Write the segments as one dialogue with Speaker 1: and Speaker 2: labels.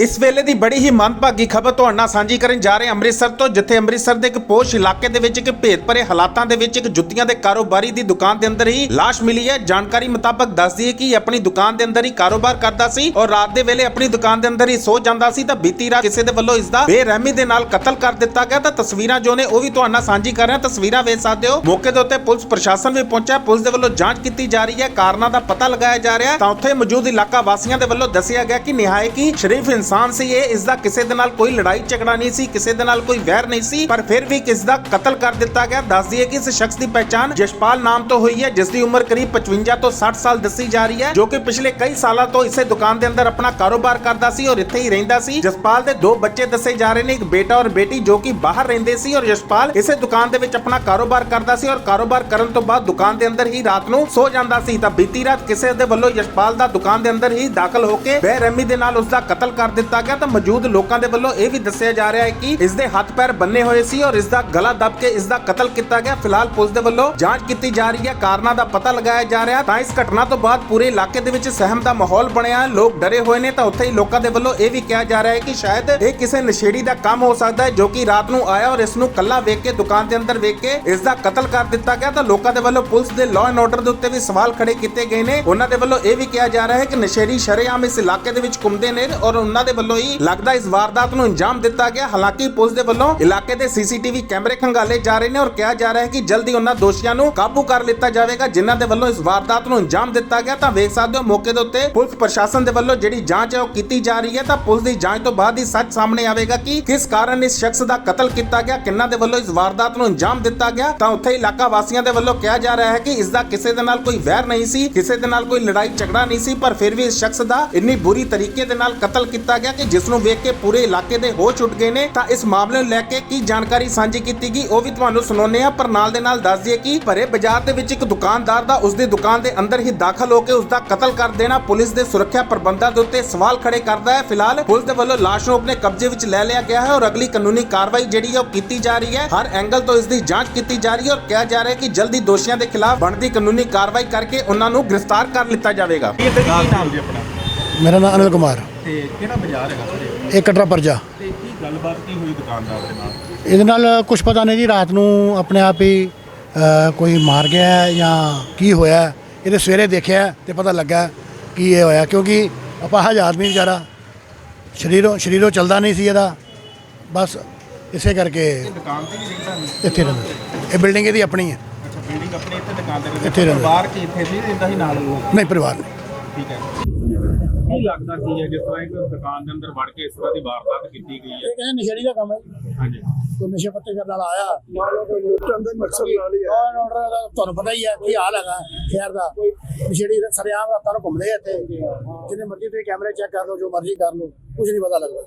Speaker 1: ਇਸ ਵੇਲੇ ਦੀ ਬੜੀ ਹੀ ਮੰਦਭਾਗੀ ਖਬਰ ਤੁਹਾਡੇ ਨਾਲ ਸਾਂਝੀ ਕਰਨ ਜਾ ਰਹੇ ਅੰਮ੍ਰਿਤਸਰ ਤੋਂ, ਜਿੱਥੇ ਅੰਮ੍ਰਿਤਸਰ ਦੇ ਇੱਕ ਪੋਸ਼ ਇਲਾਕੇ ਦੇ ਵਿੱਚ ਇੱਕ ਭੇਦ ਹਾਲਾਤਾਂ ਦੇ ਵਿੱਚ ਇੱਕ ਜੁੱਤੀਆਂ ਦੇ ਕਾਰੋਬਾਰੀ ਦੀ ਦੁਕਾਨ ਦੇ ਅੰਦਰ ਹੀ ਲਾਸ਼ ਮਿਲੀ ਹੈ। ਜਾਣਕਾਰੀ ਮੁਤਾਬਕ ਦੱਸਦੀ ਹੈ ਕਿ ਆਪਣੀ ਦੁਕਾਨ ਦੇ ਅੰਦਰ ਹੀ ਕਾਰੋਬਾਰ ਕਰਦਾ ਸੀ ਔਰ ਰਾਤ ਦੇ ਵੇਲੇ ਆਪਣੀ ਦੁਕਾਨ ਦੇ ਅੰਦਰ ਹੀ ਸੋ ਜਾਂਦਾ ਸੀ ਤਾਂ ਬੀਤੀ ਰਾਤ ਕਿਸੇ ਦੇ ਵੱਲੋਂ ਇਸ ਦਾ ਬੇਰਹਿਮੀ ਦੇ ਨਾਲ ਕਤਲ ਕਰ ਦਿੱਤਾ ਗਿਆ। ਤਾਂ ਤਸਵੀਰਾਂ ਜੋ ਨੇ ਉਹ ਵੀ ਤੁਹਾਡੇ ਨਾਲ ਸਾਂਝੀ ਕਰ ਰਹੇ ਹਾਂ। ਤਸਵੀਰਾਂ ਵੇਖ ਸਕਦੇ ਹੋ। ਮੌਕੇ ਦੇ ਉੱਤੇ ਪੁਲਿਸ ਪ੍ਰਸ਼ਾਸਨ ਵੀ ਪਹੁੰਚਿਆ। ਪੁਲਿਸ ਦੇ ਵੱਲੋਂ ਜਾਂਚ ਕੀਤੀ ਜਾ ਰਹੀ ਹੈ। ਕਾਰਨਾਂ ਦਾ ਪਤਾ ਲਗਾਇਆ ਜਾ ਰਿਹਾ ਤਾਂ ਉੱਥੇ ਮੌਜੂਦ ਇਲਾਕਾ ਵਾਸੀਆਂ ਦੇ ਵੱਲੋਂ ਦੱਸਿਆ ਗਿਆ ਕਿ ਨਿਹਾਇਤ ਹੀ ਸ਼ਰੀਫ ਇਨਸਾਨ ਸੀ ਇਹ, ਇਸ ਦਾ ਕਿਸੇ ਦੇ ਨਾਲ ਕੋਈ ਲੜਾਈ ਝਗੜਾ ਨਹੀਂ ਸੀ, ਕਿਸੇ ਦੇ ਨਾਲ ਕੋਈ ਵੈਰ ਨਹੀਂ ਸੀ, ਪਰ ਫਿਰ ਵੀ ਕਿਸ ਦਾ ਕਤਲ ਕਰ ਦਿੱਤਾ ਗਿਆ, ਦੱਸ ਦਈਏ ਕਿ ਇਸ ਸ਼ਖਸ ਦੀ ਪਹਿਚਾਣ ਜਸ਼ਪਾਲ ਨਾਮ ਤੋਂ ਹੋਈ ਹੈ, ਜਿਸ ਦੀ ਉਮਰ ਕਰੀਬ 55 ਤੋਂ 60 ਸਾਲ ਦੱਸੀ ਜਾ ਰਹੀ ਹੈ, ਜੋ ਕਿ ਪਿਛਲੇ ਕਈ ਸਾਲਾਂ ਤੋਂ ਇਸੇ ਦੁਕਾਨ ਦੇ ਅੰਦਰ ਆਪਣਾ ਕਾਰੋਬਾਰ ਕਰਦਾ ਸੀ ਔਰ ਇੱਥੇ ਹੀ ਰਹਿੰਦਾ ਸੀ। ਜਸਪਾਲ ਦੇ ਦੋ ਬੱਚੇ ਦੱਸੇ ਜਾ ਰਹੇ ਨੇ, ਇੱਕ ਬੇਟਾ ਔਰ ਬੇਟੀ ਜੋ ਕਿ ਬਾਹਰ ਰਹਿੰਦੇ ਸੀ ਔਰ ਜਸਪਾਲ ਇਸੇ ਦੁਕਾਨ ਦੇ ਵਿੱਚ ਆਪਣਾ ਕਾਰੋਬਾਰ ਕਰਦਾ ਸੀ ਔਰ ਕਾਰੋਬਾਰ ਕਰਨ ਤੋਂ ਬਾਅਦ ਦੁਕਾਨ ਦੇ ਅੰਦਰ ਹੀ ਰਾਤ ਨੂੰ ਸੋ ਜਾਂਦਾ ਸੀ, ਤਾਂ ਬੀਤੀ ਰਾਤ ਕਿਸੇ ਦੇ ਵੱਲੋਂ ਜਸਪਾਲ ਦਾ ਦੁਕਾਨ ਦੇ ਅੰਦਰ ਹੀ ਦਾਖਲ ਹੋ ਕੇ ਬੇਰਹਿਮੀ ਦੇ ਨਾਲ ਉਸ ਦਾ ਕਤਲ ਕਰ ਦਿੱਤਾ ਗਿਆ ਤਾਂ ਮੌਜੂਦ ਲੋਕਾਂ ਦੇ ਵੱਲੋਂ ਇਹ ਵੀ ਦੱਸਿਆ ਜਾ ਰਿਹਾ ਹੈ ਕਿ ਇਸ ਦੇ ਹੱਥ ਪੈਰ ਬੰਨੇ ਹੋਏ ਸੀ ਔਰ ਇਸ ਦਾ ਗਲਾ ਦੱਬ ਕੇ ਇਸ ਦਾ ਕਤਲ ਕੀਤਾ ਗਿਆ। ਫਿਲਹਾਲ ਪੁਲਿਸ ਦੇ ਵੱਲੋਂ ਜਾਂਚ ਕੀਤੀ ਜਾ ਰਹੀ ਹੈ, ਕਾਰਨਾਂ ਦਾ ਪਤਾ ਲਗਾਇਆ ਜਾ ਰਿਹਾ ਤਾਂ ਇਸ ਘਟਨਾ ਤੋਂ ਬਾਅਦ ਪੂਰੇ ਇਲਾਕੇ ਦੇ ਵਿੱਚ ਸਹਿਮ ਦਾ ਮਾਹੌਲ ਬਣਿਆ ਹੈ। ਲੋਕ ਡਰੇ ਹੋਏ ਨੇ ਤਾਂ ਉੱਥੇ ਹੀ ਲੋਕਾਂ ਦੇ ਵੱਲੋਂ ਇਹ ਵੀ ਕਿਹਾ ਜਾ ਰਿਹਾ ਹੈ ਕਿ ਸ਼ਾਇਦ ਇਹ ਕਿਸੇ ਨਸ਼ੇੜੀ ਦਾ ਕੰਮ ਹੋ ਸਕਦਾ ਹੈ ਜੋ ਕਿ ਰਾਤ ਨੂੰ ਆਇਆ ਔਰ ਇਸ ਨੂੰ ਕੱਲਾ ਵੇਖ ਕੇ ਦੁਕਾਨ ਦੇ ਅੰਦਰ ਵੇਖ ਕੇ ਇਸ ਦਾ ਕਤਲ ਕਰ ਦਿੱਤਾ ਗਿਆ। ਤਾਂ ਲੋਕਾਂ ਦੇ ਵੱਲੋਂ ਪੁਲਿਸ ਦੇ ਲਾਅ ਐਂਡ ਆਰਡਰ ਦੇ ਉੱਤੇ ਵੀ ਸਵਾਲ ਖੜੇ ਕੀਤੇ ਗਏ ਨੇ। ਉਹਨਾਂ ਦੇ ਵੱਲੋਂ ਇਹ ਵੀ ਕਿਹਾ ਜਾ ਰਿਹਾ ਹੈ ਕਿ ਨਸ਼ੇੜੀ ਸ਼ਰੇਆਮ ਇਸ ਇਲਾਕੇ ਦੇ ਵਿੱਚ ਘੁੰਮਦੇ ਨੇ ਔਰ ਉਹਨਾਂ ਦੇ ਵੱਲੋਂ ਹੀ ਲੱਗਦਾ ਇਸ ਵਾਰਦਾਤ ਨੂੰ ਅੰਜਾਮ ਦਿੱਤਾ ਗਿਆ। ਹਾਲਾਂਕਿ ਪੁਲਿਸ ਦੇ ਵੱਲੋਂ ਇਲਾਕੇ ਦੇ ਸੀਸੀਟੀਵੀ ਕੈਮਰੇ ਖੰਗਾਲੇ ਜਾ ਰਹੇ ਨੇ ਔਰ ਕਿਹਾ ਜਾ ਰਿਹਾ ਹੈ ਕਿ ਜਲਦੀ ਉਹਨਾਂ ਦੋਸ਼ੀਆਂ ਨੂੰ ਕਾਬੂ ਕਰ ਲਿੱਤਾ ਜਾਵੇਗਾ, ਜਿਨ੍ਹਾਂ ਦੇ ਵੱਲੋਂ ਇਸ ਵਾਰਦਾਤ ਨੂੰ ਅੰਜਾਮ ਦਿੱਤਾ ਗਿਆ। ਤਾਂ ਵੇਖ ਸਕਦੇ ਹੋ, ਮੌਕੇ ਦੇ ਉੱਤੇ ਪੁਲਿਸ ਪ੍ਰਸ਼ਾਸਨ ਦੇ ਵੱਲੋਂ ਜਿਹੜੀ ਜਾਂਚ ਹੈ ਉਹ ਕੀਤੀ ਜਾ ਰਹੀ ਹੈ। ਤਾਂ ਪੁਲਿਸ ਦੀ ਜਾਂਚ ਤੋਂ ਬਾਅਦ ਹੀ ਸੱਚ ਸਾਹਮਣੇ ਆਵੇਗਾ ਕਿ ਕਿਸ ਕਾਰਨ ਇਸ ਸ਼ਖਸ ਦਾ ਕਤਲ ਕੀਤਾ ਗਿਆ, ਕਿੰਨਾਂ ਦੇ ਵੱਲੋਂ ਇਸ ਵਾਰਦਾਤ ਨੂੰ ਅੰਜਾਮ ਦਿੱਤਾ ਗਿਆ। ਤਾਂ ਉੱਥੇ ਇਲਾਕਾ ਵਾਸੀਆਂ ਦੇ ਵੱਲੋਂ ਕਿਹਾ ਜਾ ਰਿਹਾ ਹੈ ਕਿ ਇਸ ਦਾ ਕਿਸੇ ਦੇ ਨਾਲ ਕੋਈ ਵੈਰ ਨਹੀਂ ਸੀ, ਕਿਸੇ ਦੇ ਨਾਲ ਕੋਈ ਲੜਾਈ ਝਗੜਾ ਨਹੀਂ ਸੀ, ਪਰ ਫਿਰ ਵੀ ਇਸ ਸ਼ਖਸ ਦਾ ਇੰਨੀ ਬੁਰੀ ਤਰੀਕੇ ਦੇ ਨਾਲ ਕਤਲ ਕੀਤਾ ਗਿਆ ਕਿ ਜਿਸ ਨੂੰ ਵੇਖ ਕੇ ਪੂਰੇ ਇਲਾਕੇ ਦੇ ਹੋਸ਼ ਉੱਡ ਗਏ ਨੇ ਤਾਂ ਇਸ ਮਾਮਲੇ ਨੂੰ ਲੈ ਕੇ ਕੀ ਜਾਣਕਾਰੀ ਸਾਂਝੀ ਕੀਤੀ ਗਈ ਉਹ ਵੀ ਤੁਹਾਨੂੰ ਸੁਣਾਉਂਦੇ ਆ ਪਰ ਨਾਲ ਦੇ ਨਾਲ ਦੱਸ ਦਈਏ ਕਿ ਭਰੇ ਬਾਜ਼ਾਰ ਦੇ ਵਿੱਚ ਇੱਕ ਦੁਕਾਨਦਾਰ ਦਾ ਉਸ ਦੀ ਦੁਕਾਨ ਦੇ ਅੰਦਰ ਹੀ ਦਾਖਲ ਹੋ ਕੇ ਉਸ ਦਾ ਕਤਲ ਕਰ ਦੇਣਾ ਪੁਲਿਸ ਦੇ ਸੁਰੱਖਿਆ ਪ੍ਰਬੰਧਾਂ ਦੇ ਉੱਤੇ ਸਵਾਲ ਖੜੇ ਕਰਦਾ ਹੈ। ਫਿਲਹਾਲ ਪੁਲਿਸ ਦੇ ਵੱਲੋਂ ਲਾਸ਼ ਨੂੰ ਆਪਣੇ ਕਬਜ਼ੇ ਵਿੱਚ ਲੈ ਲਿਆ ਗਿਆ ਹੈ ਔਰ ਅਗਲੀ ਕਾਨੂੰਨੀ ਕਾਰਵਾਈ ਜਿਹੜੀ ਹੈ ਉਹ ਕੀਤੀ ਜਾ ਰਹੀ ਹੈ। ਹਰ ਐਂਗਲ ਤੋਂ ਇਸ ਦੀ ਜਾਂਚ ਕੀਤੀ ਜਾ ਰਹੀ ਹੈ ਔਰ ਕਿਹਾ ਜਾ ਰਿਹਾ ਹੈ ਕਿ ਜਲਦੀ ਦੋਸ਼ੀਆਂ ਦੇ ਖਿਲਾਫ ਬਣਦੀ ਕਾਨੂੰਨੀ ਕਾਰਵਾਈ ਕਰਕੇ ਉਹਨਾਂ ਨੂੰ ਗ੍ਰਿਫਤਾਰ ਕਰ ਲਿੱਤਾ ਜਾਵੇਗਾ।
Speaker 2: ਮੇਰਾ ਨਾਮ ਅਨਿਲ ਕੁਮਾਰ।
Speaker 3: ਤੇ ਕਿਹੜਾ ਬਾਜ਼ਾਰ ਹੈਗਾ ਸਰ
Speaker 2: ਇਹ ਕਟਰਾ ਪਰਜਾ।
Speaker 3: ਤੇ ਕੀ ਗੱਲਬਾਤ ਕੀ ਹੋਈ ਦੁਕਾਨਦਾਰ ਦੇ ਨਾਲ?
Speaker 2: ਇਹਦੇ ਨਾਲ ਕੁਝ ਪਤਾ ਨਹੀਂ ਜੀ ਰਾਤ ਨੂੰ ਆਪਣੇ ਆਪ ਹੀ ਅ, ਕੋਈ ਮਾਰ ਗਿਆ ਹੈ ਜਾਂ ਕੀ ਹੋਇਆ ਹੈ। ਇਹਦੇ ਸਵੇਰੇ ਦੇਖਿਆ ਤੇ ਪਤਾ ਲੱਗਾ ਕੀ ਇਹ ਹੋਇਆ ਕਿਉਂਕਿ ਅਪਾਹਜ ਆਦਮੀ ਵਿਚਾਰਾ। ਸ਼ਰੀਰੋਂ ਸ਼ਰੀਰੋਂ ਚੱਲਦਾ ਨਹੀਂ ਸੀ ਇਹਦਾ। ਬਸ ਇਸੇ ਕਰਕੇ
Speaker 3: ਦੁਕਾਨ ਤੇ ਵੀ ਰਹਿੰਦਾ ਨਹੀਂ?
Speaker 2: ਇੱਥੇ ਰਹਿੰਦਾ। ਇਹ ਬਿਲਡਿੰਗ ਇਹਦੀ ਆਪਣੀ ਹੈ।
Speaker 3: ਅੱਛਾ ਬਿਲਡਿੰਗ ਆਪਣੀ ਇੱਥੇ ਦੁਕਾਨ ਤੇ
Speaker 2: ਇੱਥੇ ਰਹਿੰਦਾ।
Speaker 3: ਬਾਹਰ ਕੀ ਇੱਥੇ ਸੀ ਰਹਿੰਦਾ ਸੀ ਨਾਲ? ਉਹ
Speaker 2: ਨਹੀਂ ਪਰਿਵਾਰ ਨਹੀਂ।
Speaker 3: ਠੀਕ ਹੈ। ਲੱਗਦਾ ਕੀ ਹੈ ਜਿਸ ਤਰ੍ਹਾਂ ਇੱਕ ਦੁਕਾਨ ਦੇ ਅੰਦਰ ਵੜ ਕੇ ਇਸ ਤਰ੍ਹਾਂ ਦੀ ਵਾਰਦਾਤ ਕੀਤੀ ਗਈ ਹੈ।
Speaker 2: ਇਹ ਕਹਿੰਦੇ ਨਸ਼ੇੜੀ ਦਾ ਕੰਮ ਹੈ
Speaker 3: ਹਾਂਜੀ।
Speaker 2: ਕੋਈ ਨਸ਼ੇ ਪੱਤੇ ਕਰਨ ਵਾਲਾ ਆਇਆ। ਚੰਦੇ ਮਕਸਦ ਨਾਲ ਹੀ ਆਰਡਰ ਦਾ ਤੁਹਾਨੂੰ ਪਤਾ ਹੀ ਹੈ ਕੀ ਹਾਲ ਹੈਗਾ ਸ਼ਹਿਰ ਦਾ। ਨਸ਼ੇੜੀ ਸਰਿਆਮ ਰਾਤਾਂ ਨੂੰ ਘੁੰਮਦੇ ਆ ਇੱਥੇ। ਜਿੰਨੇ ਮਰਜ਼ੀ ਤੁਸੀਂ ਕੈਮਰੇ ਚੈੱਕ ਕਰ ਲਓ ਜੋ ਮਰਜ਼ੀ ਕਰ ਲਓ ਕੁਝ ਨਹੀਂ ਪਤਾ ਲੱਗਦਾ।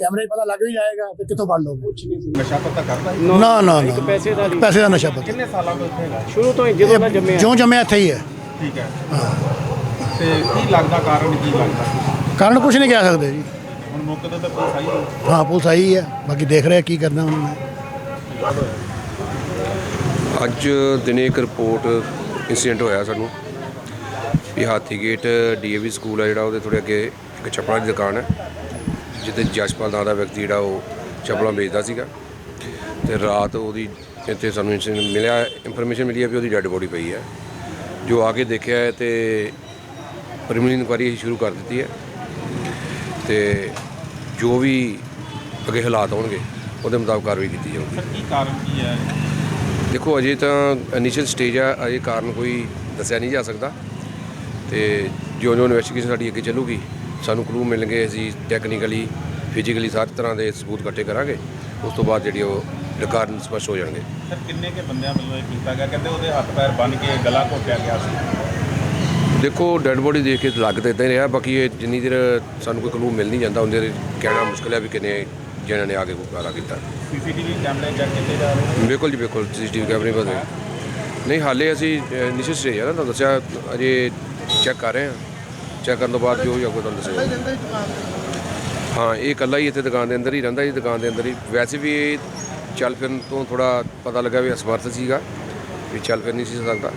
Speaker 2: ਕੈਮਰੇ 'ਚ ਪਤਾ ਲੱਗ ਵੀ ਜਾਏਗਾ ਤੇ ਕਿੱਥੋਂ ਫੜ ਲਓਗੇ।
Speaker 3: ਨਸ਼ਾ ਪਤਾ ਕਰਦਾ ਹੈ
Speaker 2: ਨਾ ਨਾ ਨਾ
Speaker 4: ਪੈਸੇ ਦਾ ਨਹੀਂ।
Speaker 2: ਪੈਸੇ ਦਾ ਨਸ਼ਾ ਪਤਾ।
Speaker 3: ਕਿੰਨੇ ਸਾਲਾਂ ਤੋਂ ਇੱਥੇ ਹੈਗਾ?
Speaker 4: ਸ਼ੁਰੂ ਤੋਂ ਹੀ ਜਦੋਂ ਦਾ ਜੰਮਿਆ?
Speaker 2: ਜਿਉਂ ਜੰਮਿਆ ਇੱਥੇ ਹੀ ਹੈ।
Speaker 3: ਠੀਕ ਹੈ। ਤੇ ਕੀ ਲੱਗਦਾ ਕਾਰਨ ਕੀ ਲੱਗਦਾ?
Speaker 2: ਕਾਰਨ ਕੁਝ ਨਹੀਂ ਕਹਿ ਸਕਦੇ ਜੀ।
Speaker 3: ਹੁਣ ਮੌਕੇ ਤੇ ਤਾਂ ਪੁਲਿਸ ਆਈ ਹੋਈ।
Speaker 2: ਹਾਂ ਪੁਲਿਸ ਆਈ ਹੈ। ਬਾਕੀ ਦੇਖ ਰਿਹਾ ਕੀ ਕਰਨਾ ਉਹਨਾਂ ਨੇ
Speaker 5: ਅੱਜ ਦਿਨੇ ਇੱਕ ਰਿਪੋਰਟ ਇਨਸੀਡੈਂਟ ਹੋਇਆ ਸਾਨੂੰ। ਵੀ ਹਾਥੀ ਗੇਟ ਡੀਏਵੀ ਸਕੂਲ ਹੈ ਜਿਹੜਾ ਉਹਦੇ ਥੋੜੇ ਅੱਗੇ ਇੱਕ ਚੱਪਲਾਂ ਦੀ ਦੁਕਾਨ ਹੈ। ਜਿੱਥੇ ਜਸ਼ਪਾਲ ਨਾਂ ਦਾ ਵਿਅਕਤੀ ਜਿਹੜਾ ਉਹ ਚੱਪਲਾਂ ਵੇਚਦਾ ਸੀਗਾ। ਤੇ ਰਾਤ ਉਹਦੀ ਇੱਥੇ ਸਾਨੂੰ incident ਮਿਲਿਆ। ਇਨਫੋਰਮੇਸ਼ਨ ਮਿਲੀ ਹੈ ਵੀ ਉਹਦੀ ਡੈੱਡ ਬੋਡੀ ਪਈ ਹੈ। ਜੋ ਆ ਕੇ ਦੇਖਿਆ ਹੈ ਤੇ ਪ੍ਰੀਲਿਮਿਨਰੀ ਇਨਕੁਆਇਰੀ ਅਸੀਂ ਸ਼ੁਰੂ ਕਰ ਦਿੱਤੀ ਹੈ ਤੇ ਜੋ ਵੀ ਅੱਗੇ ਹਾਲਾਤ ਹੋਣਗੇ ਉਹਦੇ ਮੁਤਾਬਕ ਕਾਰਵਾਈ ਕੀਤੀ ਜਾਊਗੀ।
Speaker 3: ਸਰ ਕੀ ਕਾਰਨ ਕੀ ਹੈ?
Speaker 5: ਦੇਖੋ ਅਜੇ ਤਾਂ ਇਨੀਸ਼ੀਅਲ ਸਟੇਜ ਆ ਅਜੇ ਕਾਰਨ ਕੋਈ ਦੱਸਿਆ ਨਹੀਂ ਜਾ ਸਕਦਾ। ਤੇ ਜਿਉਂ ਜਿਉਂ ਇਨਵੈਸਟੀਗੇਸ਼ਨ ਸਾਡੀ ਅੱਗੇ ਚੱਲੂਗੀ ਸਾਨੂੰ ਕਲੂ ਮਿਲਣਗੇ ਅਸੀਂ ਟੈਕਨੀਕਲੀ ਫਿਜ਼ੀਕਲੀ ਸਾਰੇ ਤਰ੍ਹਾਂ ਦੇ ਸਬੂਤ ਇਕੱਠੇ ਕਰਾਂਗੇ। ਉਸ ਤੋਂ ਬਾਅਦ ਜਿਹੜੀ ਉਹ ਕਾਰਨ ਸਪਸ਼ਟ ਹੋ ਜਾਣਗੇ।
Speaker 3: ਸਰ ਕਿੰਨੇ ਕੇ ਬੰਦਿਆਂ ਵੱਲੋਂ ਇਹ ਕੀਤਾ ਗਿਆ? ਕਹਿੰਦੇ ਉਹਦੇ ਹੱਥ ਪੈਰ ਬੰਨ ਕੇ ਗਲਾ ਘੋਟਿਆ ਗਿਆ ਸੀ।
Speaker 5: ਦੇਖੋ ਡੈੱਡ ਬੋਡੀ ਦੇਖ ਕੇ ਲੱਗ ਤਾਂ ਇਦਾਂ ਹੀ ਰਿਹਾ ਬਾਕੀ ਇਹ ਜਿੰਨੀ ਦੇਰ ਸਾਨੂੰ ਕੋਈ ਕਲੂ ਮਿਲ ਨਹੀਂ ਜਾਂਦਾ ਉਹਦੇ ਦੇਰ ਕਹਿਣਾ ਮੁਸ਼ਕਲ ਹੈ ਵੀ ਕਿੰਨੇ ਜਿਹਨਾਂ ਨੇ ਆ ਕੇ ਕੋਈ ਕਾਰਾ ਕੀਤਾ।
Speaker 3: ਸੀਸੀਟੀਵੀ ਕੈਮਰੇ ਚੈੱਕ ਕੀਤੇ ਜਾ ਰਹੇ ਨੇ?
Speaker 5: ਬਿਲਕੁਲ ਜੀ ਬਿਲਕੁਲ ਸੀਸੀਟੀਵੀ ਕੈਮਰੇ ਬਦਲੇ ਨਹੀਂ ਹਾਲੇ ਅਸੀਂ ਨਿਸ਼ਚਿਤ ਆ ਨਾ ਤੁਹਾਨੂੰ ਦੱਸਿਆ ਅਜੇ ਚੈੱਕ ਕਰ ਰਹੇ ਹਾਂ। ਚੈੱਕ ਕਰਨ ਤੋਂ ਬਾਅਦ ਜੋ ਵੀ ਆਊਗਾ ਤੁਹਾਨੂੰ ਦੱਸਿਆ ਹਾਂ ਇਹ ਇਕੱਲਾ ਹੀ ਇੱਥੇ ਦੁਕਾਨ ਦੇ ਅੰਦਰ ਹੀ ਰਹਿੰਦਾ ਜੀ ਦੁਕਾਨ ਦੇ ਅੰਦਰ ਹੀ। ਵੈਸੇ ਵੀ ਇਹ ਚੱਲ ਫਿਰਨ ਤੋਂ ਥੋੜਾ ਪਤਾ ਲੱਗਾ ਵੀ ਅਸਮਰਥ ਸੀਗਾ ਵੀ ਚੱਲ ਫਿਰ ਨਹੀਂ ਸੀ ਸਕਦਾ।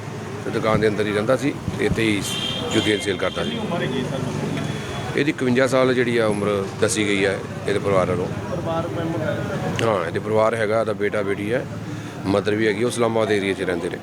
Speaker 5: ਤੇ ਦੁਕਾਨ ਦੇ ਅੰਦਰ ਹੀ ਰਹਿੰਦਾ ਸੀ ਤੇ ਇੱਥੇ ਹੀ ਜੁੱਤੀਆਂ ਸੇਲ ਕਰਦਾ ਸੀ। ਇਹਦੀ 51 ਸਾਲ ਜਿਹੜੀ ਆ ਉਮਰ ਦੱਸੀ ਗਈ ਹੈ ਇਹਦੇ ਪਰਿਵਾਰ ਵੱਲੋਂ ਹਾਂ, ਇਹਦੇ ਪਰਿਵਾਰ ਹੈਗਾ, ਇਹਦਾ ਬੇਟਾ ਬੇਟੀ ਹੈ, ਮਦਰ ਵੀ ਹੈਗੀ, ਉਹ ਇਸਲਾਮਾਬਾਦ ਏਰੀਆ 'ਚ ਰਹਿੰਦੇ ਨੇ।